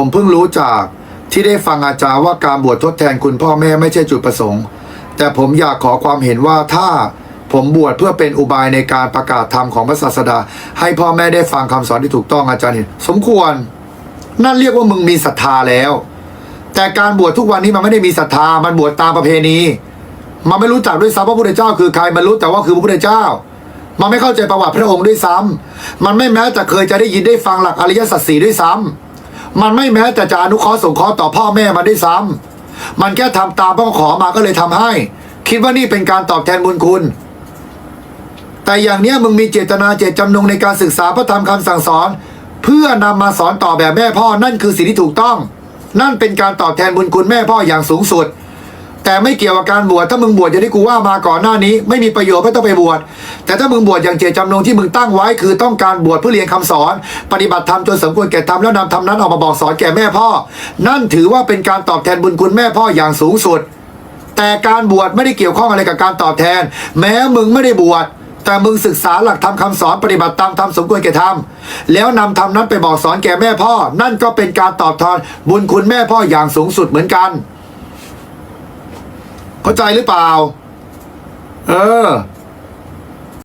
ผมเพิ่งรู้จากที่ได้ฟังอาจารย์ว่าการบวชทดแทนคุณพ่อแม่ไม่ใช่จุดประสงค์ แต่ผมอยากขอความเห็นว่าถ้าผมบวชเพื่อเป็นอุบายในการประกาศธรรมของพระศาสดา ให้พ่อแม่ได้ฟังคำสอนที่ถูกต้องอาจารย์เห็น สมควร นั่นเรียกว่ามึงมีศรัทธาแล้ว แต่การบวชทุกวันนี้มันไม่ได้มีศรัทธา มันบวชตามประเพณี มันไม่รู้จักด้วยซ้ำว่าพระพุทธเจ้าคือใคร มันรู้แต่ว่าคือพระพุทธเจ้า มันไม่เข้าใจประวัติพระองค์ด้วยซ้ำมันไม่แม้แต่เคยจะได้ยินได้ฟังหลักอริยสัจสี่ด้วยซ้ำ มันไม่แม้แต่จะอนุเคราะห์สงเคราะห์ต่อพ่อแม่มันด้ซ้ำมันแค่ทำตามพ่อขอมาก็เลยทำให้ คิดว่านี่เป็นการตอบแทนบุญคุณ แต่อย่างเนี้ยมึงมีเจตนาเจตจำนงในการศึกษาพระธรรมคำสั่งสอน เพื่อนำมาสอนต่อแบบแม่พ่อนั่นคือสิ่งที่ถูกต้อง นั่นเป็นการตอบแทนบุญคุณแม่พ่ออย่างสูงสุด แต่ไม่เกี่ยวกับการบวชถ้ามึงบวชอย่างที่กูว่ามาก่อนหน้านี้ ไม่มีประโยชน์ไม่ต้องไปบวชแต่ถ้ามึงบวชอย่างเจตจำนงที่มึงตั้งไว้ คือต้องการบวชเพื่อเรียนคำสอน ปฏิบัติธรรมจนสมควรแก่ธรรมแล้วนำธรรมนั้นออกมาบอกสอนแก่แม่พ่อ นั่นถือว่าเป็นการตอบแทนบุญคุณแม่พ่ออย่างสูงสุด แต่การบวชไม่ได้เกี่ยวข้องอะไรกับการตอบแทน แม้มึงไม่ได้บวชแต่มึงศึกษาหลักธรรมคำสอนปฏิบัติตามธรรมสมควรแก่ธรรมแล้วนำธรรมนั้นไปบอกสอนแก่แม่พ่อ นั่นก็เป็นการตอบแทนบุญคุณแม่พ่ออย่างสูงสุดเหมือนกัน เข้าใจหรือเปล่า เออ